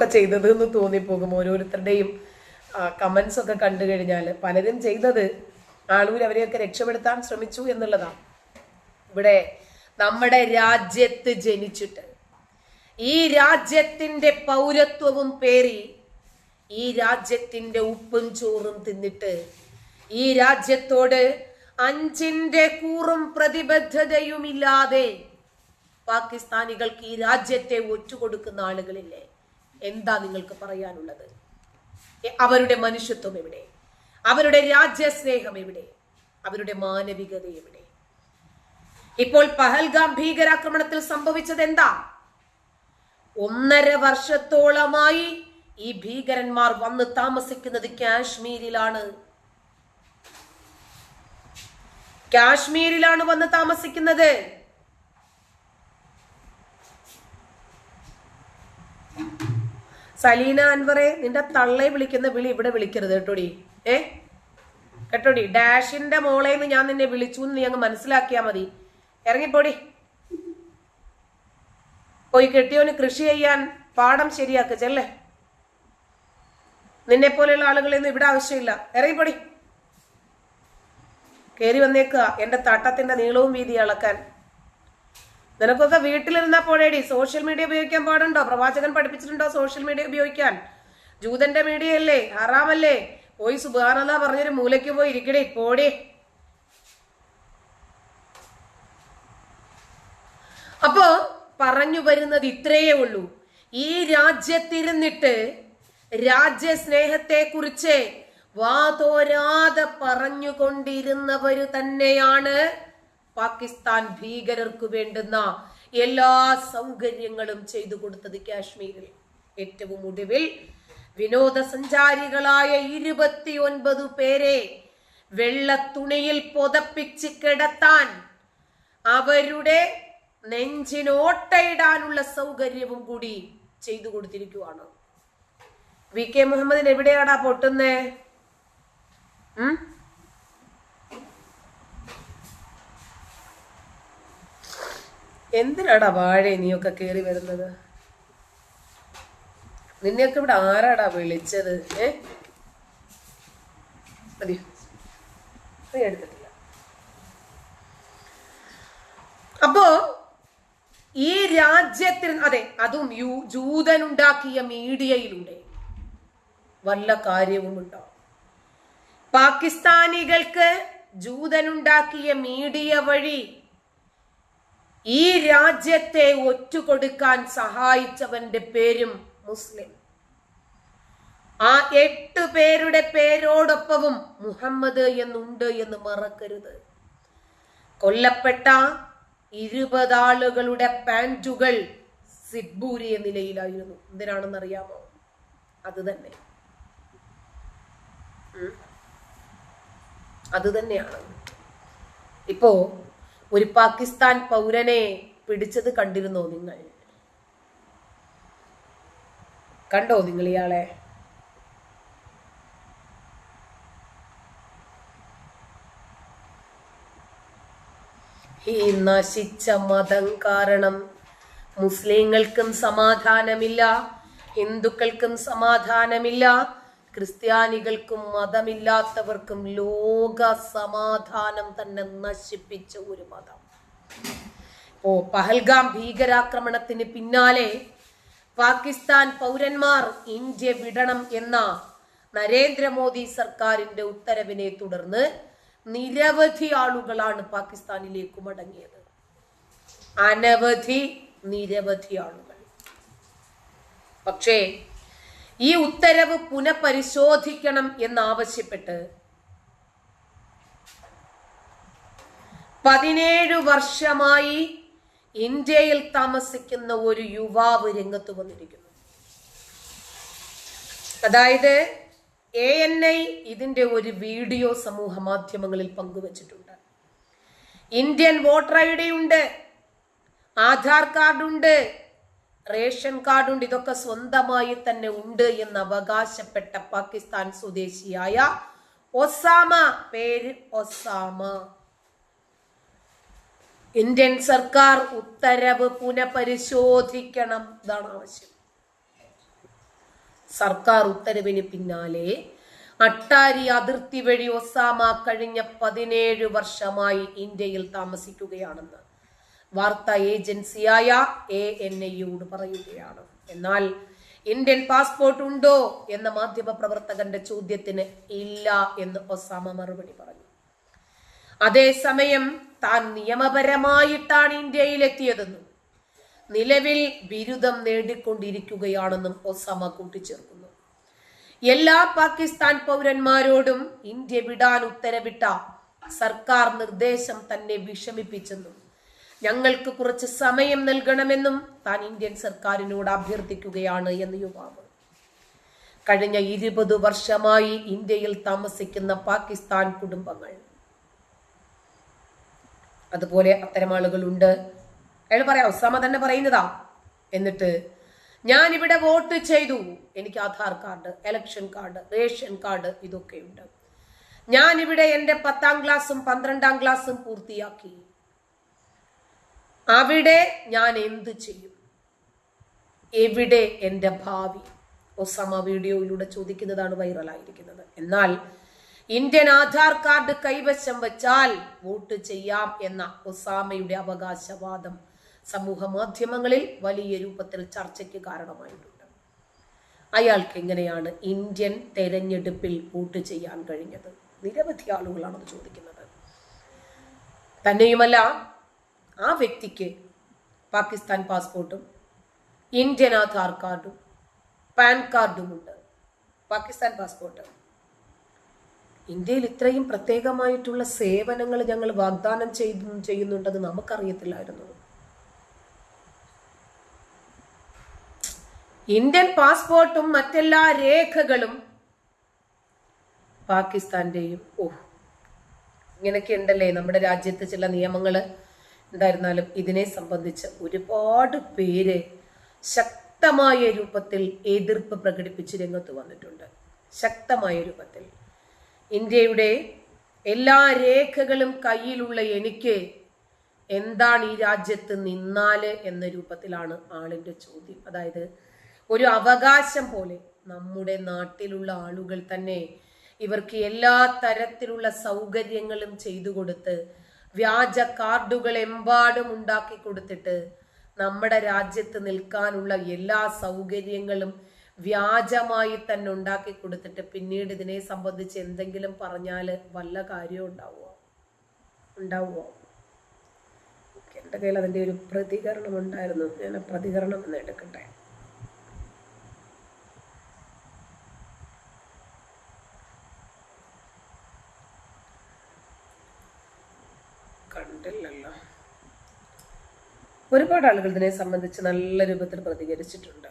ഒക്കെ ചെയ്തത് എന്ന് തോന്നിപ്പോകും ഓരോരുത്തരുടെയും കമന്റ്സ് ഒക്കെ കണ്ടു കഴിഞ്ഞാൽ പലരും ചെയ്തത് ആളൂർ അവരെയൊക്കെ രക്ഷപ്പെടുത്താൻ ശ്രമിച്ചു എന്നുള്ളതാണ്. ഇവിടെ നമ്മുടെ രാജ്യത്ത് ജനിച്ചിട്ട് ഈ രാജ്യത്തിന്റെ പൗരത്വവും പേറി ഈ രാജ്യത്തിന്റെ ഉപ്പും ചോറും തിന്നിട്ട് ഈ രാജ്യത്തോട് അഞ്ചിന്റെ കൂറും പ്രതിബദ്ധതയുമില്ലാതെ പാകിസ്ഥാനികൾക്ക് ഈ രാജ്യത്തെ ഒറ്റുകൊടുക്കുന്ന ആളുകളില്ലേ? എന്താ നിങ്ങൾക്ക് പറയാനുള്ളത്? അവരുടെ മനുഷ്യത്വം എവിടെ? അവരുടെ രാജ്യസ്നേഹം എവിടെ? അവരുടെ മാനവികത എവിടെ? ഇപ്പോൾ പഹൽഗാം ഭീകരാക്രമണത്തിൽ സംഭവിച്ചത് എന്താ ഒന്നര വർഷത്തോളമായി ഈ ഭീകരന്മാർ വന്ന് താമസിക്കുന്നത് കാശ്മീരിലാണ്. കാശ്മീരിലാണ് വന്ന് താമസിക്കുന്നത്. സലീന അൻവറെ നിന്റെ തള്ളെ വിളിക്കുന്ന വിളി ഇവിടെ വിളിക്കരുത് കേട്ടോടി. ഏ? കേട്ടോടി? ഡാഷിന്റെ മോളെ എന്ന് ഞാൻ നിന്നെ വിളിച്ചു നീ അങ്ങ് മനസ്സിലാക്കിയാ മതി. ഇറങ്ങിപ്പോടി. പോയി കെട്ടിയോന് കൃഷി ചെയ്യാൻ പാടം ശരിയാക്ക ചെല്ലേ? നിന്നെ പോലെയുള്ള ആളുകളൊന്നും ഇവിടെ ആവശ്യമില്ല. ഇറങ്ങിപ്പോടി. കയറി വന്നേക്കുക. എന്റെ തട്ടത്തിന്റെ നീളവും വീതി അളക്കാൻ. നിനക്കൊക്കെ വീട്ടിലിരുന്നാ പോഴേടി സോഷ്യൽ മീഡിയ ഉപയോഗിക്കാൻ പാടുണ്ടോ? പ്രവാചകൻ പഠിപ്പിച്ചിട്ടുണ്ടോ സോഷ്യൽ മീഡിയ ഉപയോഗിക്കാൻ? ജൂതന്റെ മീഡിയ അല്ലേ ഹറാമല്ലേ? പോയി സുബാനെന്നാ പറഞ്ഞൊരു മൂലയ്ക്ക് പോയി ഇരിക്കടേ. പോടേ. അപ്പോ പറഞ്ഞു വരുന്നത് ഇത്രയേ ഉള്ളൂ. ഈ രാജ്യത്തിരുന്നിട്ട് രാജ്യസ്നേഹത്തെ കുറിച്ച് വാതോരാതെ പറഞ്ഞുകൊണ്ടിരുന്നവര് തന്നെയാണ് പാകിസ്ഥാൻ ഭീകരർക്ക് വേണ്ടുന്ന എല്ലാ സൗകര്യങ്ങളും ചെയ്തു കൊടുത്തത് കാശ്മീരിൽ. ഏറ്റവും ഒടുവിൽ വിനോദസഞ്ചാരികളായ ഇരുപത്തി ഒൻപത് പേരെ വെള്ളത്തുണിയിൽ പുതപ്പിച്ച് കിടത്താൻ അവരുടെ നെഞ്ചിനോട്ടയിടാനുള്ള സൗകര്യവും കൂടി ചെയ്തു കൊടുത്തിരിക്കുവാണ്. വി കെ മുഹമ്മദിന് എവിടെയാടാ പൊട്ടുന്നേ? എന്തിനാടാ വാഴ നീയൊക്കെ കേറി വരുന്നത്? നിന്നെയൊക്കെ ഇവിടെ ആരാടാ വിളിച്ചത്? ഏ? മതിയോ എടുത്തിട്ടില്ല. അപ്പോ ഈ രാജ്യത്തിൽ അതെ അതും യു ജൂതനുണ്ടാക്കിയ മീഡിയയിലൂടെ വല്ല കാര്യവും ഉണ്ടോ? പാകിസ്ഥാനികൾക്ക് ജൂതനുണ്ടാക്കിയ മീഡിയ വഴി ഈ രാജ്യത്തെ ഒറ്റുകൊടുക്കാൻ സഹായിച്ചവന്റെ പേരും മുസ്ലിം. ആ എട്ട് പേരുടെ പേരോടൊപ്പവും മുഹമ്മദ് എന്നുണ്ട് എന്ന് മറക്കരുത്. കൊല്ലപ്പെട്ട ഇരുപതാളുകളുടെ പാന്റുകൾ സിഡ്ബൂരിയ നിലയിലായിരുന്നു. എന്തിനാണെന്ന് അറിയാമോ അത് തന്നെ. അത് തന്നെയാണ്. ഇപ്പോ ഒരു പാകിസ്ഥാൻ പൗരനെ പിടിച്ചത് കണ്ടിരുന്നോ നിങ്ങൾ? കണ്ടോ നിങ്ങൾ ഇയാളെ? ഈ നശിച്ച മതം കാരണം മുസ്ലിങ്ങൾക്കും സമാധാനമില്ല ഹിന്ദുക്കൾക്കും സമാധാനമില്ല ക്രിസ്ത്യാനികൾക്കും മതമില്ലാത്തവർക്കും ലോക സമാധാനം തന്നെ നശിപ്പിച്ച ഒരു മതം. ഓ പഹൽഗാം ഭീകരാക്രമണത്തിന് പിന്നാലെ പാകിസ്ഥാൻ പൗരന്മാർ ഇന്ത്യ വിടണം എന്ന നരേന്ദ്രമോദി സർക്കാരിന്റെ ഉത്തരവിനെ തുടർന്ന് നിരവധി ആളുകളാണ് പാകിസ്ഥാനിലേക്ക് മടങ്ങിയത്. അനവധി നിരവധി ആളുകൾ. പക്ഷേ ഈ ഉത്തരവ് പുനഃപരിശോധിക്കണം എന്നാവശ്യപ്പെട്ട് പതിനേഴ് വർഷമായി ഇന്ത്യയിൽ താമസിക്കുന്ന ഒരു യുവാവ് രംഗത്ത് വന്നിരിക്കുന്നു. അതായത് എ എൻ ഐ ഇതിന്റെ ഒരു വീഡിയോ സമൂഹ മാധ്യമങ്ങളിൽ പങ്കുവച്ചിട്ടുണ്ട്. ഇന്ത്യൻ വോട്ടർ ഐ ഡി ഉണ്ട് ആധാർ കാർഡ് ഉണ്ട് റേഷൻ കാർഡ് ഉണ്ട് ഇതൊക്കെ സ്വന്തമായി തന്നെ ഉണ്ട് എന്ന് അവകാശപ്പെട്ട പാകിസ്ഥാൻ സ്വദേശിയായ ഒസാമ. പേര് ഒസാമ. ഇന്ത്യൻ സർക്കാർ ഉത്തരവ് പുനഃപരിശോധിക്കണം ഇതാണ് ആവശ്യം. സർക്കാർ ഉത്തരവിന് പിന്നാലെ അട്ടാരി അതിർത്തി വഴി ഒസാമ കഴിഞ്ഞ പതിനേഴ് വർഷമായി ഇന്ത്യയിൽ താമസിക്കുകയാണെന്ന്. വാർത്താ ഏജൻസിയായ എ എൻ ഐയോട് പറയുകയാണ്. എന്നാൽ ഇന്ത്യൻ പാസ്പോർട്ട് ഉണ്ടോ എന്ന മാധ്യമ പ്രവർത്തകന്റെ ചോദ്യത്തിന് ഇല്ല എന്ന് ഒസാമ മറുപടി പറഞ്ഞു. അതേസമയം താൻ നിയമപരമായിട്ടാണ് ഇന്ത്യയിൽ എത്തിയതെന്നും നിലവിൽ ബിരുദം നേടിക്കൊണ്ടിരിക്കുകയാണെന്നും ഒസാമ കൂട്ടിച്ചേർക്കുന്നു. എല്ലാ പാകിസ്ഥാൻ പൗരന്മാരോടും ഇന്ത്യ വിടാൻ ഉത്തരവിട്ട സർക്കാർ നിർദ്ദേശം തന്നെ വിഷമിപ്പിച്ചെന്നും ഞങ്ങൾക്ക് കുറച്ച് സമയം നൽകണമെന്നും താൻ ഇന്ത്യൻ സർക്കാരിനോട് അഭ്യർത്ഥിക്കുകയാണ് എന്ന് യുവാവ്. കഴിഞ്ഞ ഇരുപത് വർഷമായി ഇന്ത്യയിൽ താമസിക്കുന്ന പാകിസ്ഥാൻ കുടുംബങ്ങൾ. അതുപോലെ അത്തരം ആളുകളുണ്ട്. അയാൾ പറയാം ഉസാമ തന്നെ പറയുന്നതാ. എന്നിട്ട് ഞാൻ ഇവിടെ വോട്ട് ചെയ്തു. എനിക്ക് Aadhaar card election card ration card ഇതൊക്കെയുണ്ട്. ഞാൻ ഇവിടെ എന്റെ പത്താം ക്ലാസ്സും പന്ത്രണ്ടാം ക്ലാസ്സും പൂർത്തിയാക്കി. അവിടെ ഞാൻ എന്ത് ചെയ്യും? എവിടെ എന്റെ ഭാവി? ഒസാമ വീഡിയോയിലൂടെ ചോദിക്കുന്നതാണ് വൈറലായിരിക്കുന്നത്. എന്നാൽ ഇന്ത്യൻ ആധാർ കാർഡ് കൈവശം വെച്ചാൽ വോട്ട് ചെയ്യാം എന്ന ഒസാമയുടെ അവകാശവാദം സമൂഹ മാധ്യമങ്ങളിൽ വലിയ രൂപത്തിൽ ചർച്ചയ്ക്ക് കാരണമായിട്ടുണ്ട്. അയാൾക്ക് എങ്ങനെയാണ് ഇന്ത്യൻ തെരഞ്ഞെടുപ്പിൽ വോട്ട് ചെയ്യാൻ കഴിഞ്ഞത്? നിരവധി ആളുകളാണ് ചോദിക്കുന്നത്. തന്നെയുമല്ല ആ വ്യക്തിക്ക് പാകിസ്ഥാൻ പാസ്പോർട്ടും ഇന്ത്യൻ ആധാർ കാർഡും പാൻ കാർഡുമുണ്ട്. പാകിസ്ഥാൻ പാസ്പോർട്ട്. ഇന്ത്യയിൽ ഇത്രയും പ്രത്യേകമായിട്ടുള്ള സേവനങ്ങൾ ഞങ്ങൾ വാഗ്ദാനം ചെയ്തു ചെയ്യുന്നുണ്ടെന്ന് നമുക്കറിയത്തില്ലായിരുന്നു. ഇന്ത്യൻ പാസ്പോർട്ടും മറ്റെല്ലാ രേഖകളും പാകിസ്ഥാന്റെയും. ഓ ഇങ്ങനെയൊക്കെ ഉണ്ടല്ലേ നമ്മുടെ രാജ്യത്ത് ചില നിയമങ്ങൾ എന്തായിരുന്നാലും ഇതിനെ സംബന്ധിച്ച് ഒരുപാട് പേര് ശക്തമായ രൂപത്തിൽ എതിർപ്പ് പ്രകടിപ്പിച്ച് രംഗത്ത് വന്നിട്ടുണ്ട്. ശക്തമായ രൂപത്തിൽ. ഇന്ത്യയുടെ എല്ലാ രേഖകളും കയ്യിലുള്ള എനിക്ക് എന്താണ് ഈ രാജ്യത്ത് നിന്നാൽ എന്ന രൂപത്തിലാണ് ആളിന്റെ ചോദ്യം. അതായത് ഒരു അവകാശം പോലെ നമ്മുടെ നാട്ടിലുള്ള ആളുകൾ തന്നെ ഇവർക്ക് എല്ലാ തരത്തിലുള്ള സൗകര്യങ്ങളും ചെയ്തു കൊടുത്ത് വ്യാജ കാർഡുകൾ എമ്പാടും ഉണ്ടാക്കി കൊടുത്തിട്ട് നമ്മുടെ രാജ്യത്ത് നിൽക്കാനുള്ള എല്ലാ സൗകര്യങ്ങളും വ്യാജമായി തന്നെ ഉണ്ടാക്കി കൊടുത്തിട്ട് പിന്നീട് ഇതിനെ സംബന്ധിച്ച് എന്തെങ്കിലും പറഞ്ഞാൽ വല്ല കാര്യവും ഉണ്ടാവുമോ ഉണ്ടാവുമോ എന്റെ കയ്യിൽ അതിന്റെ ഒരു പ്രതികരണം ഉണ്ടായിരുന്നു. ഞാൻ പ്രതികരണം എന്ന് എടുക്കട്ടെ? കണ്ടില്ലല്ലോ ഒരുപാട് ആളുകൾ ഇതിനെ സംബന്ധിച്ച് നല്ല രൂപത്തിൽ പ്രതികരിച്ചിട്ടുണ്ട്.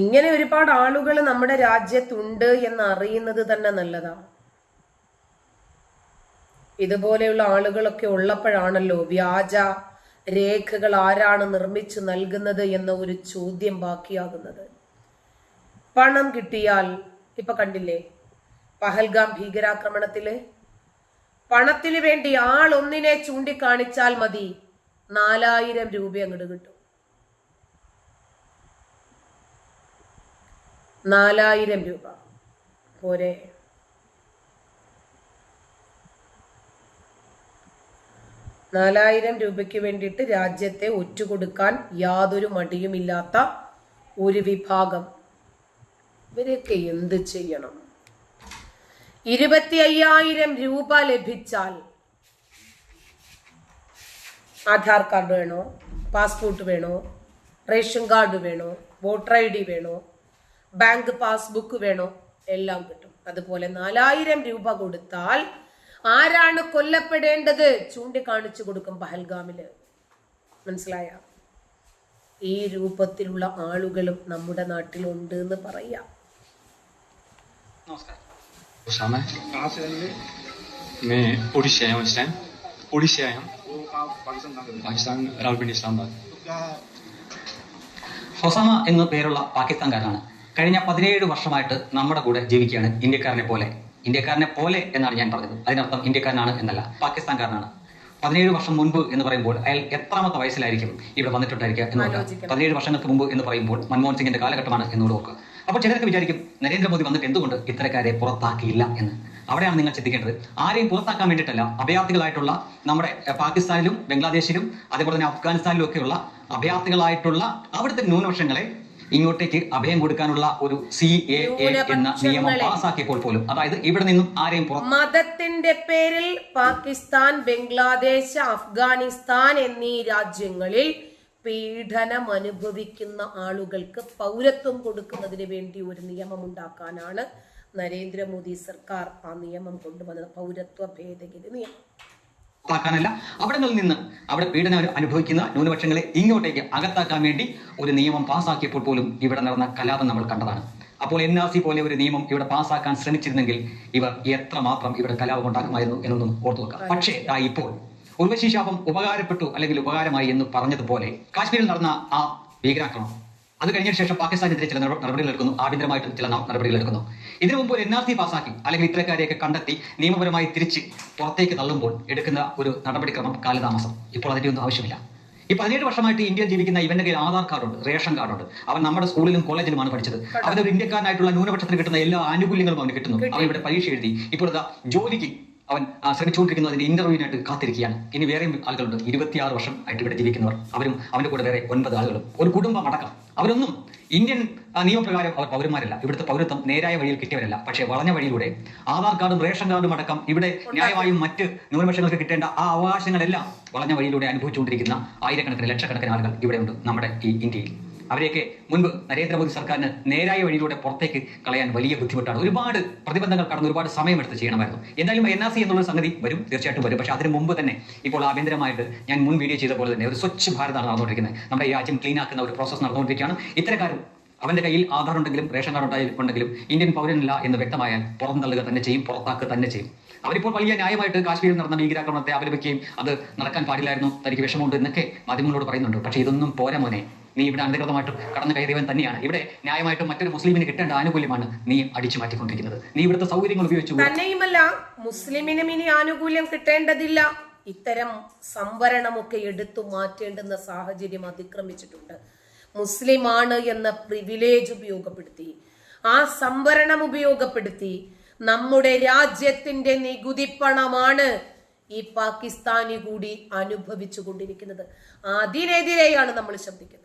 ഇങ്ങനെ ഒരുപാട് ആളുകൾ നമ്മുടെ രാജ്യത്തുണ്ട് എന്ന് അറിയുന്നത് തന്നെ നല്ലതാണ് ഇതുപോലെയുള്ള ആളുകളൊക്കെ ഉള്ളപ്പോഴാണല്ലോ വ്യാജ രേഖകൾ ആരാണ് നിർമ്മിച്ചു നൽകുന്നത് എന്ന ഒരു ചോദ്യം ബാക്കിയാകുന്നത്. പണം കിട്ടിയാൽ ഇപ്പൊ കണ്ടില്ലേ? പഹൽഗാം ഭീകരാക്രമണത്തിൽ പണത്തിന് വേണ്ടി ആൾ ഒന്നിനെ ചൂണ്ടിക്കാണിച്ചാൽ മതി. നാലായിരം രൂപ അങ്ങോട്ട് കിട്ടും. നാലായിരം രൂപ. പോരെ. നാലായിരം രൂപയ്ക്ക് വേണ്ടിയിട്ട് രാജ്യത്തെ ഒറ്റുകൊടുക്കാൻ യാതൊരു മടിയുമില്ലാത്ത ഒരു വിഭാഗം. ഇവരെയൊക്കെ എന്ത് ചെയ്യണം? ഇരുപത്തി അയ്യായിരം രൂപ ലഭിച്ചാൽ ആധാർ കാർഡ് വേണോ? പാസ്പോർട്ട് വേണോ? റേഷൻ കാർഡ് വേണോ? വോട്ടർ ഐ ഡി വേണോ? ബാങ്ക് പാസ്ബുക്ക് വേണോ? എല്ലാം കിട്ടും. അതുപോലെ നാലായിരം രൂപ കൊടുത്താൽ ആരാണ് കൊല്ലപ്പെടേണ്ടത്? ചൂണ്ടിക്കാണിച്ചു കൊടുക്കും പഹൽഗാമിൽ. മനസ്സിലായ? ഈ രൂപത്തിലുള്ള ആളുകളും നമ്മുടെ നാട്ടിലുണ്ട് എന്ന് പറയാം. നമസ്കാരം. उसामा कहाँ से आएंगे मैं उड़ीसा आया हूँ इस टाइम उड़ीसा आया हूँ वो कहाँ पाकिस्तान कहाँ गए? पाकिस्तान रावलपिंडी इस्लामाबाद तो क्या ഹൊസാമ എന്നു പേരുള്ള പാകിസ്ഥാൻകാരനാണ് കഴിഞ്ഞ പതിനേഴ് വർഷമായിട്ട് നമ്മുടെ കൂടെ ജീവിക്കുകയാണ് ഇന്ത്യക്കാരനെ പോലെ ഇന്ത്യക്കാരനെ പോലെ എന്നാണ് ഞാൻ പറഞ്ഞത് അതിനർത്ഥം ഇന്ത്യക്കാരനാണ് എന്നല്ല പാകിസ്ഥാൻകാരനാണ് പതിനേഴ് വർഷം മുൻപ് എന്ന് പറയുമ്പോൾ അയാൾ എത്രാമത്തെ വയസ്സിലായിരിക്കും ഇവിടെ വന്നിട്ടുണ്ടായിരിക്കുക എന്ന് നോക്കുക ആലോചിക്കണം. പതിനേഴ് വർഷങ്ങൾക്ക് മുമ്പ് എന്ന് പറയുമ്പോൾ മൻമോഹൻ സിംഗിന്റെ കാലഘട്ടമാണ് എന്നോട് ഓർക്കുക അപ്പോൾ ചിലരൊക്കെ വിചാരിക്കും നരേന്ദ്രമോദി വന്നിട്ട് എന്തുകൊണ്ട് ഇത്തരക്കാരെ പുറത്താക്കിയില്ല എന്ന്? അവിടെയാണ് നിങ്ങൾ ചിന്തിക്കേണ്ടത്. ആരെയും പുറത്താക്കാൻ വേണ്ടിയിട്ടല്ല അഭയാർത്ഥികളായിട്ടുള്ള നമ്മുടെ പാകിസ്ഥാനിലും ബംഗ്ലാദേശിലും അതേപോലെ തന്നെ അഫ്ഗാനിസ്ഥാനിലും ഒക്കെയുള്ള അഭയാർത്ഥികളായിട്ടുള്ള അവിടുത്തെ ന്യൂനപക്ഷങ്ങളെ ഇങ്ങോട്ടേക്ക് അഭയം കൊടുക്കാനുള്ള ഒരു സി എ എന്ന നിയമം പാസ്സാക്കിയപ്പോൾ പാസാക്കിയപ്പോൾ പോലും അതായത് ഇവിടെ നിന്നും ആരെയും മതത്തിന്റെ പേരിൽ പാകിസ്ഥാൻ ബംഗ്ലാദേശ് അഫ്ഗാനിസ്ഥാൻ എന്നീ രാജ്യങ്ങളിൽ പീഡനം അനുഭവിക്കുന്ന ആളുകൾക്ക് പൗരത്വം കൊടുക്കുന്നതിന് വേണ്ടി ഒരു നിയമം ഉണ്ടാക്കാനാണ് നരേന്ദ്രമോദി സർക്കാർ ആ നിയമം കൊണ്ടുവന്നത്. പൗരത്വ ഭേദഗതി നിയമം. ാക്കാനല്ല അവിടങ്ങളിൽ നിന്ന് അവിടെ പീഡനം അനു- അനുഭവിക്കുന്ന ന്യൂനപക്ഷങ്ങളെ ഇങ്ങോട്ടേക്ക് അകത്താക്കാൻ വേണ്ടി ഒരു നിയമം പാസ്സാക്കിയപ്പോൾ പോലും ഇവിടെ നടന്ന കലാപം നമ്മൾ കണ്ടതാണ്. അപ്പോൾ എൻ ആർ സി പോലെ ഒരു നിയമം ഇവിടെ പാസ്സാക്കാൻ ശ്രമിച്ചിരുന്നെങ്കിൽ ഇവർ എത്രമാത്രം ഇവിടെ കലാപം ഉണ്ടാക്കുമായിരുന്നു എന്നൊന്നും ഓർത്തു വെക്കാം പക്ഷേ ഇപ്പോൾ ഉർവശി ശാപം ഉപകാരപ്പെട്ടു അല്ലെങ്കിൽ ഉപകാരമായി എന്ന് പറഞ്ഞതുപോലെ കാശ്മീരിൽ നടന്ന ആ ഭീകരാക്രമണം അത് കഴിഞ്ഞ ശേഷം പാകിസ്ഥാനെതിരെ ചില നട- നടപടികൾ എടുക്കുന്നു. ആഭ്യന്തരമായിട്ട് ചില നടപടികൾ എടുക്കുന്നു. ഇതിനു മുമ്പ് ഒരു എൻ ആർ സി പാസാക്കി അല്ലെങ്കിൽ ഇത്തരക്കാരെയൊക്കെ കണ്ടെത്തി നിയമപരമായി തിരിച്ച് പുറത്തേക്ക് തള്ളുമ്പോൾ എടുക്കുന്ന ഒരു നടപടിക്രമം കാലതാമസം. ഇപ്പോൾ അതിന്റെ ഒന്നും ആവശ്യമില്ല. ഈ പതിനേഴ് വർഷമായിട്ട് ഇന്ത്യയിൽ ജീവിക്കുന്ന ഇവന്റെ കയ്യിൽ ആധാർ കാർഡുണ്ട് റേഷൻ കാർഡുണ്ട്. അവൻ നമ്മുടെ സ്കൂളിലും കോളേജിലുമാണ് പഠിച്ചത്. അവൻ ഒരു ഇന്ത്യക്കാരനായിട്ടുള്ള ന്യൂനപക്ഷത്തിന് കിട്ടുന്ന എല്ലാ ആനുകൂല്യങ്ങളും അവന് കിട്ടുന്നു. അവൻ ഇവിടെ പരീക്ഷ എഴുതി. ഇപ്പോൾ ഇതാ ജോലിക്ക് അവൻ ശ്രമിച്ചുകൊണ്ടിരിക്കുന്നു അതിന്റെ ഇന്റർവ്യൂവിനായിട്ട് കാത്തിരിക്കുകയാണ്. ഇനി വേറെയും ആളുകളുണ്ട്. ഇരുപത്തിയാറ് വർഷം ആയിട്ട് ഇവിടെ ജീവിക്കുന്നവർ. അവരും അവന്റെ കൂടെ വേറെ ഒൻപത് ആളുകളും. ഒരു കുടുംബം അടക്കം. അവരൊന്നും ഇന്ത്യൻ നിയമപ്രകാരം അവർ പൗരന്മാരല്ല. ഇവിടുത്തെ പൗരത്വം നേരായ വഴിയിൽ കിട്ടിയവരല്ല. പക്ഷേ വളഞ്ഞ വഴിയിലൂടെ ആധാർ കാർഡും റേഷൻ കാർഡും അടക്കം ഇവിടെ ന്യായമായും മറ്റ് ന്യൂനപക്ഷങ്ങൾക്ക് കിട്ടേണ്ട ആ അവകാശങ്ങളെല്ലാം വളഞ്ഞ വഴിയിലൂടെ അനുഭവിച്ചുകൊണ്ടിരിക്കുന്ന ആയിരക്കണക്കിന് ലക്ഷക്കണക്കിന് ആളുകൾ ഇവിടെയുണ്ട് നമ്മുടെ ഈ ഇന്ത്യയിൽ. അവരെയൊക്കെ മുൻപ് നരേന്ദ്രമോദി സർക്കാരിന് നേരായ വഴിയിലൂടെ പുറത്തേക്ക് കളയാൻ വലിയ ബുദ്ധിമുട്ടാണ്. ഒരുപാട് പ്രതിബന്ധങ്ങൾ കടന്ന് ഒരുപാട് സമയമെടുത്ത് ചെയ്യണമായിരുന്നു. എന്തായാലും എൻ ആർ സി എന്നുള്ള സംഗതി വരും തീർച്ചയായിട്ടും വരും. പക്ഷേ അതിന് മുമ്പ് തന്നെ ഇപ്പോൾ ആഭ്യന്തരമായിട്ട് ഞാൻ മുൻ വീഡിയോ ചെയ്ത പോലെ തന്നെ ഒരു സ്വച്ഛ് ഭാരതമാണ് നടന്നുകൊണ്ടിരിക്കുന്നത്. നമ്മുടെ രാജ്യം ക്ലീൻ ആക്കുന്ന ഒരു പ്രോസസ്സ് നടന്നുകൊണ്ടിരിക്കുകയാണ്. ഇത്തരക്കാരും അവന്റെ കയ്യിൽ ആധാർ ഉണ്ടെങ്കിലും റേഷൻ കാർഡ് ഉണ്ടായിട്ടുണ്ടെങ്കിലും ഇന്ത്യൻ പൗരനല്ല എന്ന് വ്യക്തമായാൽ പുറന്തള്ളുക തന്നെ ചെയ്യും പുറത്താക്കുക തന്നെ ചെയ്യും. അവരിപ്പോൾ വലിയ ന്യായമായിട്ട് കാശ്മീരിൽ നടന്ന ഭീകരാക്രമണത്തെ അപലപിക്കുകയും അത് നടക്കാൻ പാടില്ലായിരുന്നു തനിക്ക് വിഷമമുണ്ട് എന്നൊക്കെ മാധ്യമങ്ങളോട് പറയുന്നുണ്ട്. പക്ഷേ ഇതൊന്നും പോരാ മോനെ. നീ ഇവിടെ അനധികൃതമായിട്ടും കടന്നു കയറിയവൻ തന്നെയാണ്. ഇവിടെ ന്യായമായിട്ടും മറ്റൊരു മുസ്ലിമിന് കിട്ടേണ്ട ആനുകൂല്യമാണ് നീ അടിച്ചു മാറ്റിക്കൊണ്ടിരിക്കുന്നത്. നീ ഇവിടുത്തെ സൗകര്യങ്ങൾ ഉപയോഗിച്ചു തന്നെയുമല്ല മുസ്ലിമിനും ഇനി ആനുകൂല്യം കിട്ടേണ്ടതില്ല. ഇത്തരം സംവരണമൊക്കെ എടുത്തു മാറ്റേണ്ടുന്ന സാഹചര്യം അതിക്രമിച്ചിട്ടുണ്ട്. മുസ്ലിമാണ് എന്ന പ്രിവിലേജ് ഉപയോഗപ്പെടുത്തി. ആ സംവരണം ഉപയോഗപ്പെടുത്തി നമ്മുടെ രാജ്യത്തിന്റെ നികുതി പണമാണ് ഈ പാകിസ്ഥാനി കൂടി അനുഭവിച്ചു കൊണ്ടിരിക്കുന്നത്. അതിനെതിരെയാണ് നമ്മൾ ശബ്ദിക്കുന്നത്